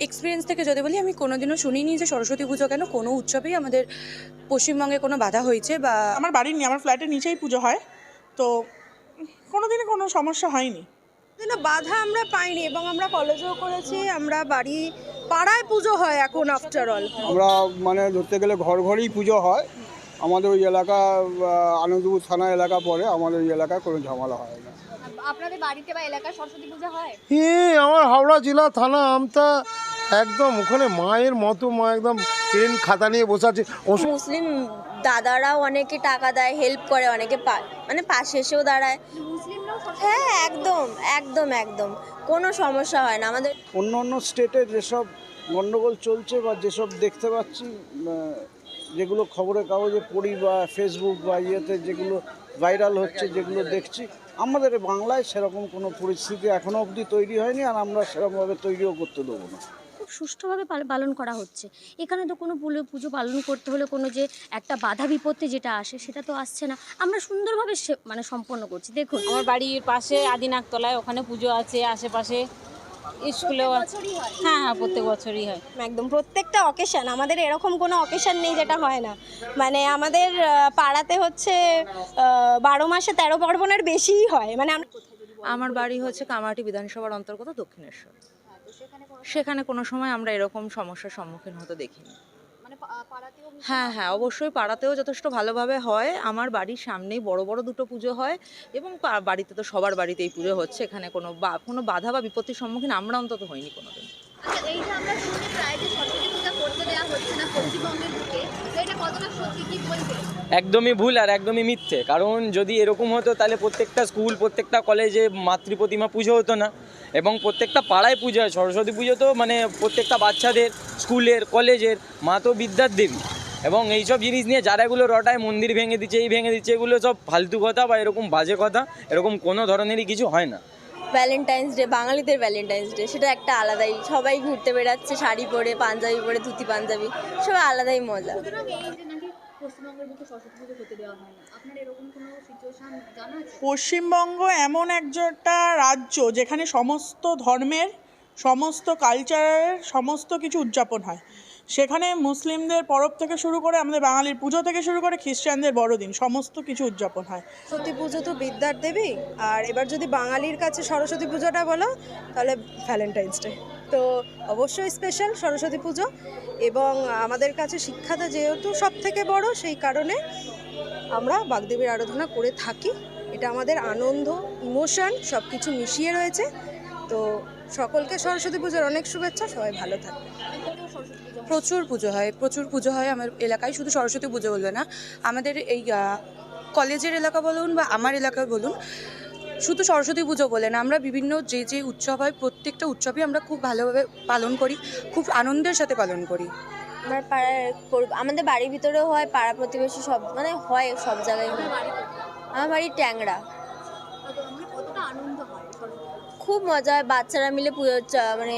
Experience থেকে যদি বলি আমি কোনোদিনও শুনিনি যে সরস্বতী পুজো কেন কোনো উৎসবেই আমাদের পশ্চিমবঙ্গে কোনো বাধা হয়েছে বা আমার বাড়ির নি- আমার ফ্ল্যাটের নিচেই পুজো হয়। তো কোনোদিনই কোনো সমস্যা হয়নি। না বাধা আমরা পাইনি এবং আমরা কলেজেও করেছি আমরা বাড়ি পাড়ায় পুজো হয় এখন আফটার অল আমরা মানে ধরতে গেলে ঘর ঘরেই পুজো হয়। আমাদের ওই এলাকা আনন্দপুর থানা এলাকা পরে আমাদের ওই এলাকায় কোনো ঝামেলা হয় না। আপনাদের বাড়িতে বা এলাকায় সরস্বতী পূজা হয়? হ্যাঁ আমার হাওড়া জেলা থানা আমতা একদম ওখানে মায়ের মতো মা একদম পেন খাতা নিয়ে বসে আছে। মুসলিম দাদারাও অনেকে টাকা দেয় হেল্প করে অনেকে পা- মানে পাশে এসেও দাঁড়ায়। হ্যাঁ একদম একদম একদম। কোনো সমস্যা হয় না। আমাদের অন্য অন্য স্টেটে যেসব গণ্ডগোল চলছে বা যেসব দেখতে পাচ্ছি যেগুলো খবরের কাগজে পড়ি বা ফেসবুক বা ইয়েতে যেগুলো ভাইরাল হচ্ছে যেগুলো দেখছি আমাদের বাংলায় সেরকম কোনো পরিস্থিতি এখনও অবধি তৈরি হয়নি আর আমরা সেরকমভাবে তৈরিও করতে দেবো না। খুব সুষ্ঠুভাবে পাল- পালন করা হচ্ছে। এখানে তো কোনো পুলো- পুজো পালন করতে হলে কোনো যে একটা বাধা বিপত্তি যেটা আসে সেটা তো আসছে না। আমরা সুন্দরভাবে সে- মানে সম্পন্ন করছি। দেখুন। আমার বাড়ির পাশে আদিনাকতলায় ওখানে পুজো আছে আশেপাশে স্কুলেও আছে। হ্যাঁ। হ্যাঁ প্রত্যেক বছরই হয়। একদম প্রত্যেকটা অকেশন আমাদের এরকম কোনো অকেশন নেই যেটা হয় না। মানে আমাদের পাড়াতে হচ্ছে বারো মাসে তেরো পার্বণের বেশিই হয়। মানে আমার বাড়ি হচ্ছে কামারহাটি বিধানসভার অন্তর্গত দক্ষিণেশ্বর। সেখানে কোনো সময় আমরা এরকম সমস্যার সম্মুখীন হতে দেখিনি। মানে হ্যাঁ হ্যাঁ অবশ্যই পাড়াতেও যথেষ্ট ভালোভাবে হয়। আমার বাড়ির সামনেই বড় বড় দুটো পুজো হয় এবং বাড়িতে তো সবার বাড়িতেই পুজো হচ্ছে। এখানে কোনো বা- কোনো বাধা বা বিপত্তির সম্মুখীন আমরা অন্তত হইনি কোনোদিন। আচ্ছা এই যে আমরা শুনি প্রায় যে সরস্বতী পূজা করতে দেওয়া হচ্ছে না পশ্চিমবঙ্গের বুকে এটা কতটা সত্যি? কি বলবেন? একদমই ভুল আর একদমই মিথ্যে। কারণ যদি এরকম হতো, তাহলে প্রত্যেকটা স্কুল, প্রত্যেকটা কলেজে মাতৃ প্রতিমা পুজো হতো না। এবং প্রত্যেকটা পাড়ায় পুজো হয়। সরস্বতী পুজো তো মানে প্রত্যেকটা বাচ্চাদের, স্কুলের, কলেজের, মা তো বিদ্যার দেবী। এবং এইসব জিনিস নিয়ে যারা এগুলো রটায়, মন্দির ভেঙে দিচ্ছে, এই ভেঙে দিচ্ছে, এগুলো সব ফালতু কথা বা এরকম বাজে কথা, এরকম কোনো ধরনেরই কিছু হয় না। ভ্যালেন্টাইন্স ডে বাঙালিদের ভ্যালেন্টাইন্স ডে সেটা একটা আলাদাই, সবাই ঘুরতে বেড়াচ্ছে, শাড়ি পরে, পাঞ্জাবি পরে, ধুতি, পাঞ্জাবি, সবাই আলাদাই মজা। পশ্চিমবঙ্গের বুকে সরস্বতী পুজো হতে দেওয়া হয় না। আপনার এরকম কোনো সিচুয়েশন জানা আছে? পশ্চিমবঙ্গ এমন একটা রাজ্য যেখানে সমস্ত ধর্মের সমস্ত কালচারের সমস্ত কিছু উদযাপন হয়। সেখানে মুসলিমদের পরব থেকে শুরু করে আমাদের বাঙালির পুজো থেকে শুরু করে খ্রিস্টানদের বড়দিন সমস্ত কিছু উদযাপন হয়। সরস্বতী পুজো তো বিদ্যার দেবী। আর এবার যদি বাঙালির কাছে সরস্বতী পুজোটা বলো তাহলে ভ্যালেন্টাইন্স ডে তো অবশ্যই স্পেশাল সরস্বতী পুজো এবং আমাদের কাছে শিক্ষাটা যেহেতু সব থেকে বড়, সেই কারণে আমরা বাগদেবীর আরাধনা করে থাকি। এটা আমাদের আনন্দ ইমোশন সব কিছু মিশিয়ে রয়েছে। তো সকলকে সরস্বতী পুজোর অনেক শুভেচ্ছা, সবাই ভালো থাকবে। প্রচুর পুজো হয়, প্রচুর পুজো হয় আমার এলাকায়, শুধু সরস্বতী পুজো বলবে না। আমাদের এই কলেজের এলাকা বলুন বা আমার এলাকা বলুন শুধু সরস্বতী পুজো বলে না আমরা বিভিন্ন যে যে উৎসব হয় প্রত্যেকটা উৎসবই আমরা খুব ভালোভাবে পালন করি খুব আনন্দের সাথে পালন করি আমার পাড়ার আমাদের বাড়ির ভিতরেও হয় পাড়া প্রতিবেশী সব মানে হয় সব জায়গায় হয়। আমার বাড়ি ট্যাংরা মানে হয়? খুব মজা হয় বাচ্চারা মিলে পুজো চা- মানে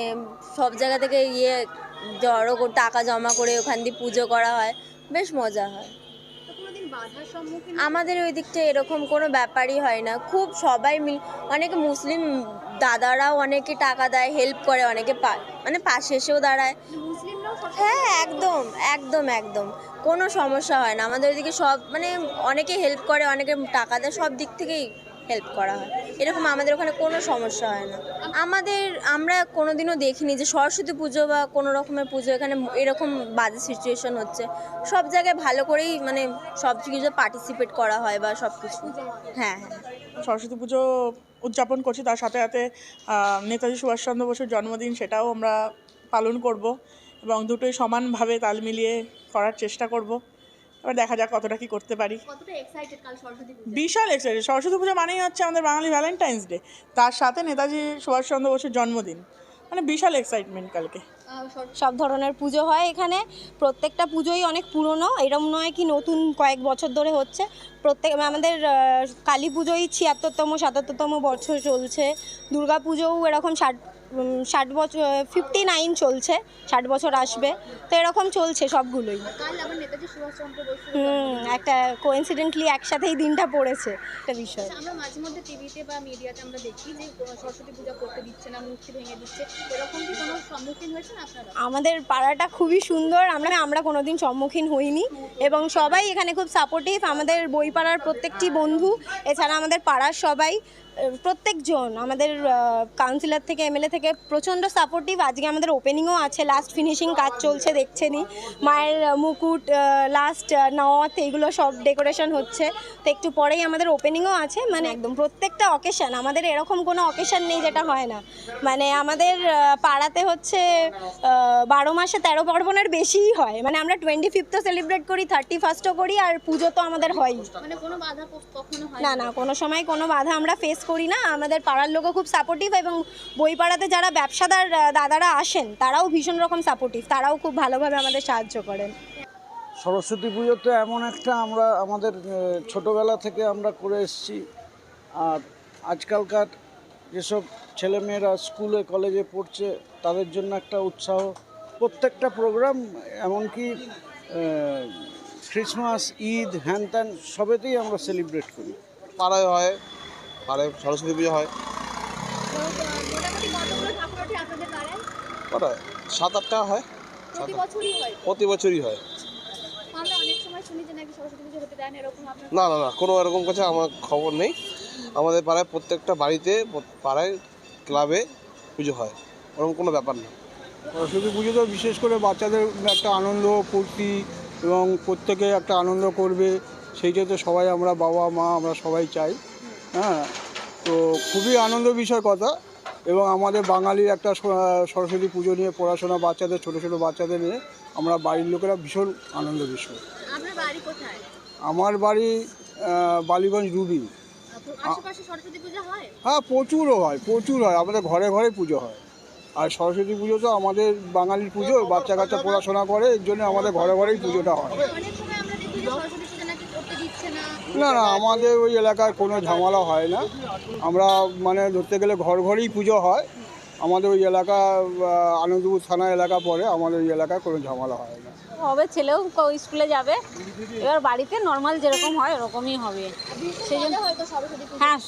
সব জায়গা থেকে ইয়ে জড়ো টাকা জমা করে ওখান দিয়ে পুজো করা হয় বেশ মজা হয় তো কোনোদিন বাধার সম্মুখীন আমাদের ওই দিকটা এরকম কোনো ব্যাপারই হয় না। খুব সবাই মিল, অনেক মুসলিম দাদারাও অনেকে টাকা দেয় হেল্প করে, অনেকে মানে পাশে এসেও দাঁড়ায়। হ্যাঁ একদম একদম একদম। কোনো সমস্যা হয় না। আমাদের ওইদিকে সব মানে অনেকে হেল্প করে, অনেকে টাকা দেয়, সব দিক থেকেই হেল্প করা হয়। এরকম আমাদের ওখানে কোনো সমস্যা হয় না। আমাদের, আমরা কোনো দিনও দেখিনি যে সরস্বতী পুজো বা কোনো রকমের পুজো এখানে এরকম বাজে সিচুয়েশন হচ্ছে। সব জায়গায় ভালো করেই মানে সব কিছু পার্টিসিপেট করা হয় বা সব কিছু। হ্যাঁ হ্যাঁ। সরস্বতী পুজো উদযাপন করছি, তার সাথে সাথে নেতাজি সুভাষচন্দ্র বসুর জন্মদিন সেটাও আমরা পালন করব এবং দুটোই সমানভাবে তাল মিলিয়ে করার চেষ্টা করব। এবার দেখা যাক কতটা কি করতে পারি। কতটা এক্সাইটেড কাল সরস্বতী পুজো। বিশাল এক্সাইটেড সরস্বতী পুজো মানেই হচ্ছে আমাদের বাঙালি ভ্যালেন্টাইন্স ডে তার সাথে নেতাজি সুভাষচন্দ্র বসুর জন্মদিন। মানে বিশাল এক্সাইটমেন্ট কালকে। সব ধরনের পুজো হয় এখানে। প্রত্যেকটা পুজোই অনেক পুরনো। এরম নয় কি নতুন কয়েক বছর ধরে হচ্ছে। প্রত্যেক আমাদের কালী পুজোই ছিয়াত্তরতম সাতাত্তরতম বছর চলছে। দুর্গা পুজোও এরকম ষাট ষাট বছর ফিফটি নাইন চলছে ষাট বছর আসবে। তো এরকম চলছে সবগুলোই। হুম একটা কোইন্সিডেন্টলি একসাথেই দিনটা পড়েছে একটা বিষয়। আমরা মাঝে মধ্যে টিভিতে বা মিডিয়াতে আমরা দেখি যে সরস্বতী পূজা করতে দিচ্ছে না মূর্তি ভেঙে দিচ্ছে এরকম কি কোনো সম্মুখীন আপনারা? আমাদের পাড়াটা খুবই সুন্দর আমরা আমরা কোনোদিন সম্মুখীন হইনি। এবং সবাই এখানে খুব সাপোর্টিভ আমাদের বই পাড়ার প্রত্যেকটি বন্ধু এছাড়া আমাদের পাড়ার সবাই। প্রত্যেকজন আমাদের কাউন্সিলর থেকে এমএলএ থেকে প্রচণ্ড সাপোর্টিভ আজকে আমাদের ওপেনিংও আছে লাস্ট ফিনিশিং কাজ চলছে দেখছেনই। মায়ের মুকুট লাস্ট নথ এগুলো সব ডেকোরেশন হচ্ছে। তো একটু পরেই আমাদের ওপেনিংও আছে মানে একদম প্রত্যেকটা অকেশান আমাদের এরকম কোনো অকেশান নেই যেটা হয় না। মানে আমাদের পাড়াতে হচ্ছে বারো মাসে তেরো পার্বণের বেশিই হয়। মানে আমরা টোয়েন্টি ফিফথও সেলিব্রেট করি থার্টি ফার্স্টও করি আর পুজো তো আমাদের হয়ই। মানে কোনো বাধা কখনো হয় না না কোনো সময় কোনো বাধা আমরা ফেস করি না আমাদের পাড়ার লোকও খুব সাপোর্টিভ এবং বই পাড়াতে যারা ব্যবসাদার দাদারা আসেন তারাও ভীষণ রকম সাপোর্টিভ তারাও খুব ভালোভাবে আমাদের সাহায্য করেন। সরস্বতী পুজো তো এমন একটা আমরা আমাদের ছোটবেলা থেকে আমরা করে এসেছি। আর আজকালকার যেসব ছেলেমেয়েরা স্কুলে কলেজে পড়ছে তাদের জন্য একটা উৎসাহ। প্রত্যেকটা প্রোগ্রাম এমনকি ক্রিসমাস ঈদ হ্যান ত্যান সবেতেই আমরা সেলিব্রেট করি। পাড়ায় হয় পাড়ায় সরস্বতী পুজো হয়। সাত আটটা হয়। প্রতি বছরই হয়? প্রতি বছরই হয়। আমরা অনেক সময় শুনি যে নাকি সরস্বতী পুজো হতে দেন এরকম আপনার না না না কোনো এরকম কাছে আমার খবর নেই। আমাদের পাড়ায় প্রত্যেকটা বাড়িতে পাড়ায় ক্লাবে পুজো হয়। ওরকম কোনো ব্যাপার না। সরস্বতী পুজো তো বিশেষ করে বাচ্চাদের একটা আনন্দ ফুর্তি এবং প্রত্যেকে একটা আনন্দ করবে। সেইটা তো সবাই আমরা বাবা মা আমরা সবাই চাই। হ্যাঁ তো খুবই আনন্দ বিষয় কথা এবং আমাদের বাঙালির একটা সরস্বতী পুজো নিয়ে পড়াশোনা বাচ্চাদের ছোটো ছোটো বাচ্চাদের নিয়ে আমরা বাড়ির লোকেরা ভীষণ আনন্দ বিষয়। আমার বাড়ি বালিগঞ্জ রুবি। হয়? হ্যাঁ প্রচুরও হয় প্রচুর হয় আমাদের ঘরে ঘরে পুজো হয়। আর সরস্বতী পুজো তো আমাদের বাঙালির পুজো বাচ্চা কাচ্চা পড়াশোনা করে এর জন্য আমাদের ঘরে ঘরেই পুজোটা হয়। না না আমাদের ওই এলাকায় কোনো ঝামেলা হয় না। আমরা মানে ধরতে গেলে ঘর ঘরেই পুজো হয়। আমাদের ওই এলাকা আনন্দপুর থানা এলাকা পড়ে আমাদের ওই এলাকায় কোনো ঝামেলা হয় না। হবে ছেলেও স্কুলে যাবে। এবার বাড়িতে নর্মাল যেরকম হয় ওরকমই হবে। সেই জন্য হয় সরস্বতী হ্যাঁ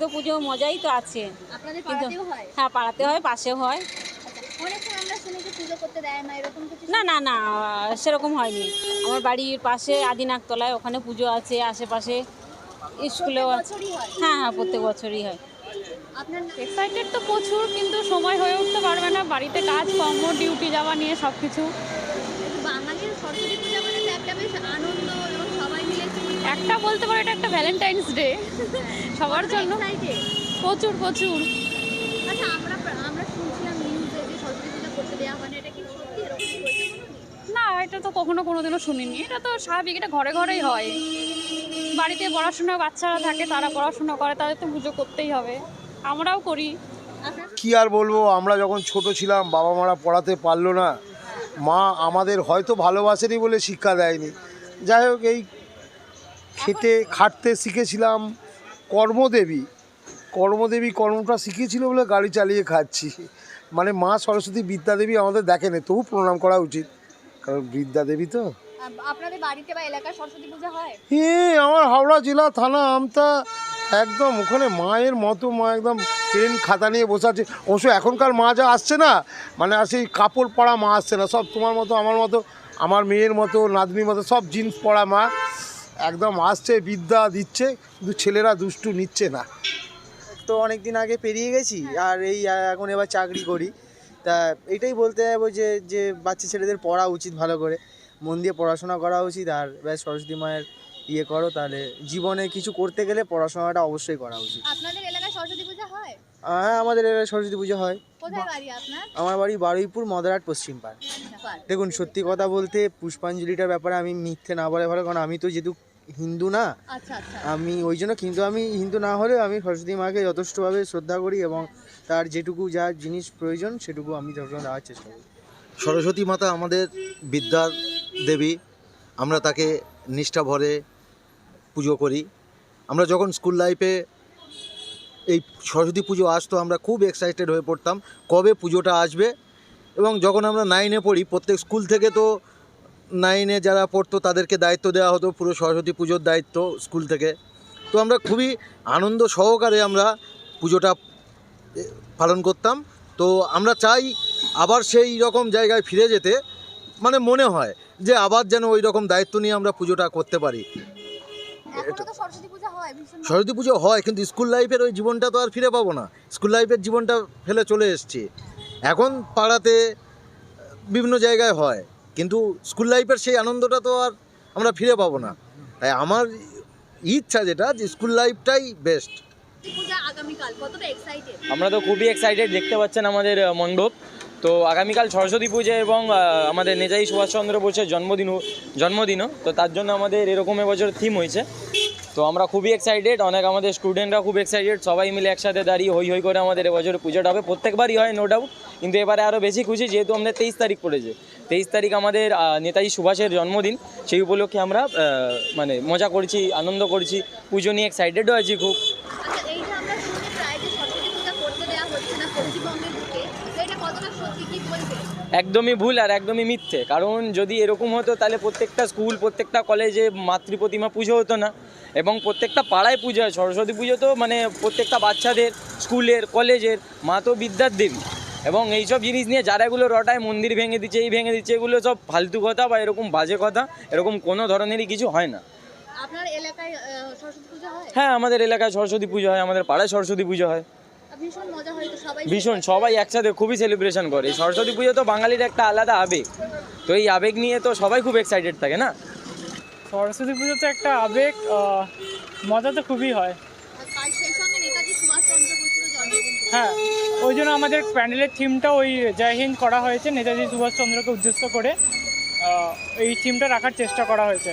তো পুজো মজাই তো আছে। কিন্তু হ্যাঁ? পাড়াতে হয় পাশেও হয়। অনেক সময় আমরা শুনি যে পুজো করতে দেয় না না না না সেরকম হয়নি। আমার বাড়ির পাশে আদিনাকতলায় ওখানে পুজো আছে আশেপাশে স্কুলেও আছে। হ্যাঁ? হ্যাঁ প্রত্যেক বছরই হয়। এক্সাইটেড তো প্রচুর কিন্তু সময় হয়ে উঠতে পারবে না। বাড়িতে কাজ কর্ম ডিউটি যাওয়া নিয়ে সব কিছু বাঙালির সরস্বতী পূজা মানে একটা বলতে পারো এটা একটা ভ্যালেন্টাইন্স ডে সবার জন্য। প্রচুর প্রচুর আচ্ছা আমরা আমরা শুনছিলাম নিউজে যে সরস্বতী পূজা করতে দেওয়া হয় না এটা কি সত্যি এরকম হয়েছে কোনোদিন? না এটা তো কখনো কোনোদিনও শুনিনি। এটা তো স্বাভাবিক, এটা ঘরে ঘরেই হয়। বাড়িতে পড়াশোনা বাচ্চারা থাকে, তারা পড়াশোনা করে, তাদের তো পুজো করতেই হবে। আমরাও করি। কি আর বলব, আমরা যখন ছোট ছিলাম, বাবা মারা পড়াতে পারল না। মা আমাদের হয়তো ভালোবাসেনি বলে শিক্ষা দেয়নি। যাই হোক, এই খেতে খাটতে শিখেছিলাম কর্মদেবী। কর্মদেবী কর্মটা শিখেছিল বলে গাড়ি চালিয়ে খাচ্ছি। মানে মা সরস্বতী বিদ্যাদেবী আমাদের দেখেনি, তবু প্রণাম করা উচিত। কারণ বিদ্যাদেবী তো। আপ- আপনাদের বাড়িতে বা এলাকায় সরস্বতী পূজা হয়? হে আমার হাওড়া জেলা থানা আমতা একদম ওখানে মায়ের মতো মা একদম পেন খাতা নিয়ে বসে আছে। অবশ্য এখনকার মা যা আসছে না মানে আর সেই কাপড় পরা মা আসছে না। সব তোমার মতো আমার মতো আমার মেয়ের মতো নাতনির মতো সব জিন্স পরা মা একদম আসছে বিদ্যা দিচ্ছে কিন্তু ছেলেরা দুষ্টু নিচ্ছে না। তো অনেক দিন আগে পেরিয়ে গেছি আর এই এখন এবার চাকরি করি। তা এটাই বলতে যাব যে যে বাচ্চা ছেলেদের পড়া উচিত ভালো করে। মন দিয়ে পড়াশোনা করা উচিত আর ব্যাস সরস্বতী মায়ের ইয়ে করো তাহলে জীবনে কিছু করতে গেলে পড়াশোনাটা অবশ্যই করা উচিত। আপনাদের এলাকায় সরস্বতী পূজা হয়? হ্যাঁ আমাদের এলাকায় সরস্বতী পুজো হয়। কোথায় বাড়ি আপনার? আমার বাড়ি বারুইপুর মদরাট পশ্চিম পাড়। দেখুন সত্যি কথা বলতে পুষ্পাঞ্জলিটার ব্যাপারে আমি মিথ্যে না বলে ভালো কারণ আমি তো যেহেতু হিন্দু না আচ্ছা আচ্ছা। আমি ওই জন্য কিন্তু আমি হিন্দু না হলেও আমি সরস্বতী মাকে যথেষ্টভাবে শ্রদ্ধা করি এবং তার যেটুকু যা জিনিস প্রয়োজন, সেটুকু আমি সবসময় দেওয়ার চেষ্টা করি। সরস্বতী মাতা আমাদের বিদ্যার দেবী। আমরা তাকে নিষ্ঠা ভরে পুজো করি। আমরা যখন স্কুল লাইফে এই সরস্বতী পুজো আসতো, আমরা খুব এক্সাইটেড হয়ে পড়তাম কবে পুজোটা আসবে। এবং যখন আমরা নাইনে পড়ি, প্রত্যেক স্কুল থেকে তো নাইনে যারা পড়তো, তাদেরকে দায়িত্ব দেওয়া হতো, পুরো সরস্বতী পুজোর দায়িত্ব স্কুল থেকে। তো আমরা খুবই আনন্দ সহকারে আমরা পুজোটা পালন করতাম। তো আমরা চাই আবার সেই রকম জায়গায় ফিরে যেতে। মানে মনে হয় যে আবার যেন ওই রকম দায়িত্ব নিয়ে আমরা পুজোটা করতে পারি। সরস্বতী পুজো হয় কিন্তু স্কুল লাইফের ওই জীবনটা তো আর ফিরে পাবো না। স্কুল লাইফের জীবনটা ফেলে চলে এসেছি। এখন পাড়াতে বিভিন্ন জায়গায় হয় কিন্তু স্কুল লাইফের সেই আনন্দটা তো আর আমরা ফিরে পাবো না। তাই আমার ইচ্ছা যেটা যে স্কুল লাইফটাই বেস্ট। আমরা তো খুবই এক্সাইটেড দেখতে পাচ্ছেন আমাদের মণ্ডপ। তো আগামীকাল সরস্বতী পুজো এবং আমাদের নেতাজি সুভাষচন্দ্র বোসের জন্মদিনও জন্মদিনও। তো তার জন্য আমাদের এরকম এবছর থিম হয়েছে। তো আমরা খুবই এক্সাইটেড অনেক আমাদের স্টুডেন্টরা খুব এক্সাইটেড সবাই মিলে একসাথে দাঁড়িয়ে হই হই করে আমাদের এবছর পুজোটা হবে। প্রত্যেকবারই হয় নো ডাউট কিন্তু এবারে আরও বেশি খুশি, যেহেতু আমাদের তেইশ তারিখ পড়েছে। তেইশ তারিখ আমাদের নেতাজি সুভাষের জন্মদিন। সেই উপলক্ষে আমরা মানে মজা করছি আনন্দ করছি। পুজো নিয়ে এক্সাইটেডও আছি খুব। আচ্ছা একদমই ভুল আর একদমই মিথ্যে। কারণ যদি এরকম হতো তাহলে প্রত্যেকটা স্কুল প্রত্যেকটা কলেজে মাতৃ প্রতিমা পুজো হতো না। এবং প্রত্যেকটা পাড়ায় পুজো হয়। সরস্বতী পুজো তো মানে প্রত্যেকটা বাচ্চাদের স্কুলের কলেজের মা তো বিদ্যার দেবী। এবং এইসব জিনিস নিয়ে যারা এগুলো রটায় মন্দির ভেঙে দিচ্ছে এই ভেঙে দিচ্ছে এগুলো সব ফালতু কথা বা এরকম বাজে কথা এরকম কোনো ধরনেরই কিছু হয় না। আপনার এলাকায় সরস্বতী পূজা হয়? হ্যাঁ আমাদের এলাকায় সরস্বতী পুজো হয় আমাদের পাড়ায় সরস্বতী পুজো হয়। ভীষণ মজা হয় তো সবাই একসাথে খুবই সেলিব্রেশন করে। সরস্বতী পুজো তো বাঙালির একটা আলাদা আবেগ। তো এই আবেগ নিয়ে তো সবাই খুব এক্সাইটেড থাকে না? সরস্বতী পুজো তো একটা আবেগ মজা তো খুবই হয় আর কাল সেই সঙ্গে নেতাজি সুভাষচন্দ্র বসুরও জন্মদিন হ্যাঁ ওই জন্য আমাদের প্যান্ডেলের থিমটা ওই জয় হিন্দ করা হয়েছে, নেতাজি সুভাষচন্দ্রকে উদ্দেশ্য করে। এই থিমটা রাখার চেষ্টা করা হয়েছে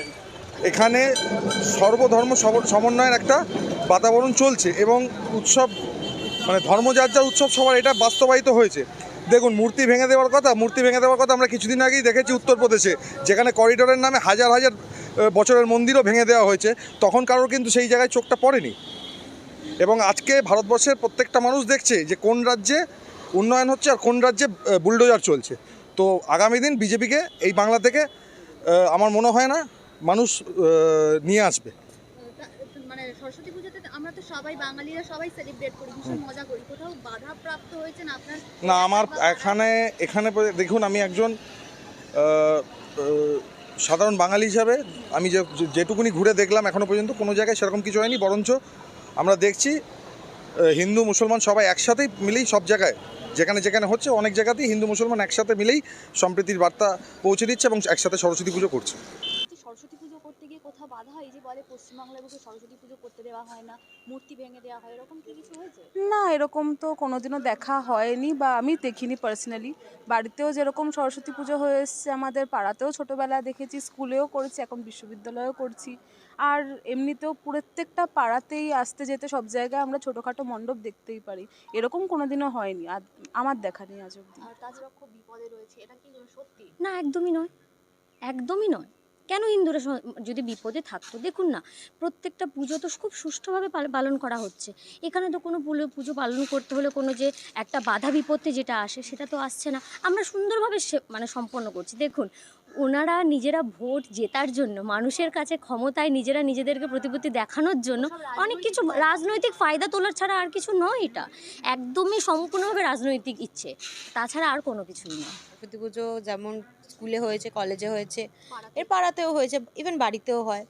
এখানে সর্বধর্ম সমন্বয়ের একটা বাতাবরণ চলছে এবং উৎসব মানে ধর্মযাত্রার উৎসব সবার এটা বাস্তবায়িত হয়েছে। দেখুন, মূর্তি ভেঙে দেওয়ার কথা, মূর্তি ভেঙে দেওয়ার কথা আমরা কিছুদিন আগেই দেখেছি উত্তরপ্রদেশে, যেখানে করিডোরের নামে হাজার হাজার বছরের মন্দিরও ভেঙে দেওয়া হয়েছে। তখন কারোর কিন্তু সেই জায়গায় চোখটা পড়েনি। এবং আজকে ভারতবর্ষের প্রত্যেকটা মানুষ দেখছে যে কোন রাজ্যে উন্নয়ন হচ্ছে আর কোন রাজ্যে বুলডোজার চলছে। তো আগামী দিন বিজেপিকে এই বাংলা থেকে আমার মনে হয় না মানুষ নিয়ে আসবে। মানে সরস্বতী পুজোতে আমরা তো সবাই বাঙালিরা সবাই সেলিব্রেট করি ভীষণ মজা করি। কোথাও বাধা প্রাপ্ত হয়েছে না আপনার? না আমার এখানে এখানে দেখুন আমি একজন সাধারণ বাঙালি হিসাবে আমি যে যেটুকুনি ঘুরে দেখলাম এখনও পর্যন্ত কোনো জায়গায় সেরকম কিছু হয়নি বরঞ্চ আমরা দেখছি হিন্দু, মুসলমান সবাই একসাথেই মিলেই সব জায়গায়, যেখানে যেখানে হচ্ছে অনেক জায়গাতেই হিন্দু, মুসলমান একসাথে মিলেই সম্প্রীতির বার্তা পৌঁছে দিচ্ছে এবং একসাথে সরস্বতী পুজো করছে যে সরস্বতী পুজো করতে গিয়ে কোথাও বাধা হয়? যে বলে পশ্চিমবাংলায় বসে সরস্বতী পুজো করতে দেওয়া হয় না মূর্তি ভেঙে দেওয়া হয় এরকম কি কিছু হয়েছে? না এরকম তো কোনোদিনও দেখা হয়নি বা আমি দেখিনি পার্সোনালি বাড়িতেও যেরকম সরস্বতী পুজো হয়ে এসছে আমাদের পাড়াতেও ছোটোবেলায় দেখেছি স্কুলেও করেছি এখন বিশ্ববিদ্যালয়েও করছি। আর এমনিতেও প্রত্যেকটা পাড়াতেই আসতে যেতে সব জায়গায় আমরা ছোটোখাটো মণ্ডপ দেখতেই পারি। এরকম কোনোদিনও হয়নি আর আমার দেখা নেই আজ অব্দি আর তাজরক্ষ বিপদে রয়েছে এটা কি সত্যি? না একদমই নয়। একদমই নয়। কেন হিন্দুরা যদি বিপদে থাকতো? দেখুন না, প্রত্যেকটা পুজো তো খুব সুষ্ঠুভাবে পালন করা হচ্ছে। এখানে তো কোনো পুজো পালন করতে হলে কোনো যে একটা বাধা বিপত্তি যেটা আসে, সেটা তো আসছে না। আমরা সুন্দরভাবে মানে সম্পন্ন করছি। দেখুন ওনারা নিজেরা ভোট জেতার জন্য, মানুষের কাছে ক্ষমতায় নিজেরা নিজেদেরকে প্রতিপত্তি দেখানোর জন্য অনেক কিছু রাজনৈতিক ফায়দা তোলার ছাড়া আর কিছু নয় এটা। একদমই সম্পূর্ণভাবে রাজনৈতিক ইচ্ছে। তাছাড়া আর কোনো কিছুই নয়। সরস্বতী পুজো যেমন স্কুলে হয়েছে, কলেজে হয়েছে, এর পাড়াতেও হয়েছে ইভেন বাড়িতেও হয়।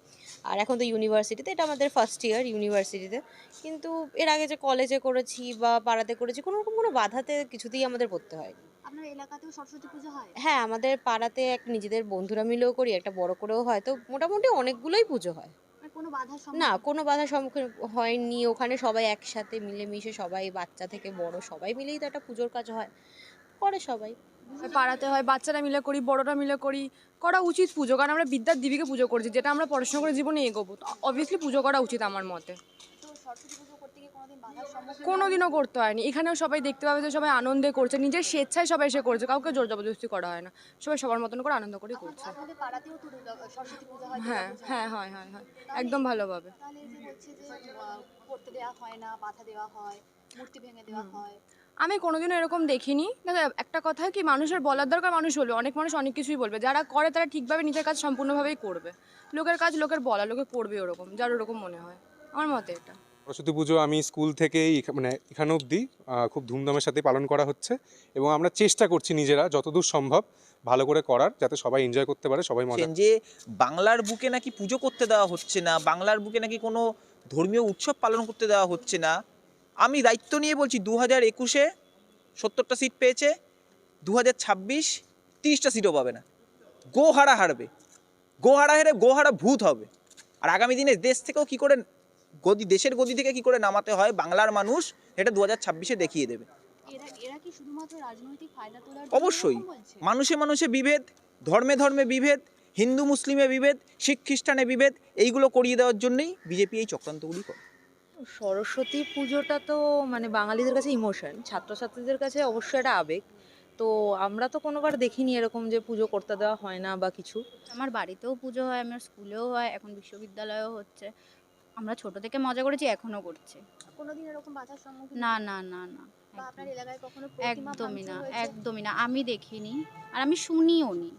আর এখন তো ইউনিভার্সিটিতে এটা আমাদের ফার্স্ট ইয়ার ইউনিভার্সিটিতে কিন্তু এর আগে যে কলেজে করেছি বা পাড়াতে করেছি কোনো রকম কোনো বাধাতে কিছুতেই আমাদের পড়তে হয় আপনার এলাকাতেও সরস্বতী পুজো হয়? হ্যাঁ আমাদের পাড়াতে এক নিজেদের বন্ধুরা মিলেও করি একটা বড় করেও হয়। তো মোটামুটি অনেকগুলোই পুজো হয়। কোনো বাধার না কোনো বাধার সম্মুখীন হয়নি। ওখানে সবাই একসাথে মিলেমিশে সবাই বাচ্চা থেকে বড় সবাই মিলেই তো একটা পুজোর কাজ হয়। করে সবাই। পাড়াতে হয় বাচ্চারা মিলে করি বড়রা মিলে করি করা উচিত পুজো কারণ আমরা বিদ্যার দেবীকে পুজো করছি যেটা আমরা পড়াশোনা করে জীবনে এগোবো। তো অবভিয়াসলি পুজো করা উচিত আমার মতে। কোনোদিনও করতে হয়নি। এখানেও সবাই দেখতে পাবে যে সবাই আনন্দে করছে নিজের স্বেচ্ছায় সবাই এসে করছে কাউকে জোর জবরদস্তি করা হয় না। সবাই সবার মতন করে আনন্দ করে করছে। হয় হ্যাঁ হ্যাঁ হয় হয়। একদম ভালোভাবে। দেওয়া হয় না বাধা দেওয়া হয় মূর্তি ভেঙে দেওয়া হয়। আমি কোনোদিনও এরকম দেখিনি। দেখো একটা কথা কি মানুষের বলার দরকার মানুষ বলবে অনেক মানুষ অনেক কিছুই বলবে। যারা করে তারা ঠিকভাবে নিজের কাজ সম্পূর্ণভাবেই করবে। লোকের কাজ লোকের বলা লোকে করবে ওরকম যার ওরকম মনে হয়। আমার মতে এটা। সরস্বতী পুজো আমি স্কুল থেকেই মানে এখানে অবধি খুব ধুমধামের সাথে পালন করা হচ্ছে এবং আমরা চেষ্টা করছি নিজেরা যতদূর সম্ভব ভালো করে করার যাতে সবাই এনজয় করতে পারে সবাই মজা যে বাংলার বুকে নাকি পুজো করতে দেওয়া হচ্ছে না বাংলার বুকে নাকি কোনো ধর্মীয় উৎসব পালন করতে দেওয়া হচ্ছে না। আমি দায়িত্ব নিয়ে বলছি দু হাজার একুশে সত্তরটা সিট পেয়েছে দু হাজার ছাব্বিশ তিরিশটা সিটও পাবে না। গোহারা হারবে। গোহারা হেরে গোহারা ভূত হবে। আর আগামী দিনে দেশ থেকেও কি করে গদি দেশের গদি থেকে কি করে নামাতে হয় বাংলার মানুষ এটা দু হাজার ছাব্বিশে দেখিয়ে দেবে। এরা এরা কি শুধুমাত্র রাজনৈতিক ফায়দা অবশ্যই। মানুষে মানুষে বিভেদ ধর্মে ধর্মে বিভেদ হিন্দু মুসলিমে বিভেদ শিখ খ্রিস্টানে বিভেদ এইগুলো করিয়ে দেওয়ার জন্যই বিজেপি এই চক্রান্তগুলি করে। সরস্বতী পুজোটা তো মানে বাঙালিদের কাছে ইমোশন ছাত্রছাত্রীদের কাছে অবশ্যই একটা আবেগ। তো আমরা তো কোনোবার দেখিনি এরকম যে পুজো করতে দেওয়া হয় না বা কিছু। আমার বাড়িতেও পুজো হয় আমার স্কুলেও হয় এখন বিশ্ববিদ্যালয়েও হচ্ছে। আমরা ছোট থেকে মজা করেছি এখনও করছি। কোনোদিন এরকম বাধার সম্মুখীন না না না না আপনার এলাকায় কখনো একদমই না একদমই না। আমি দেখিনি আর আমি শুনিও নি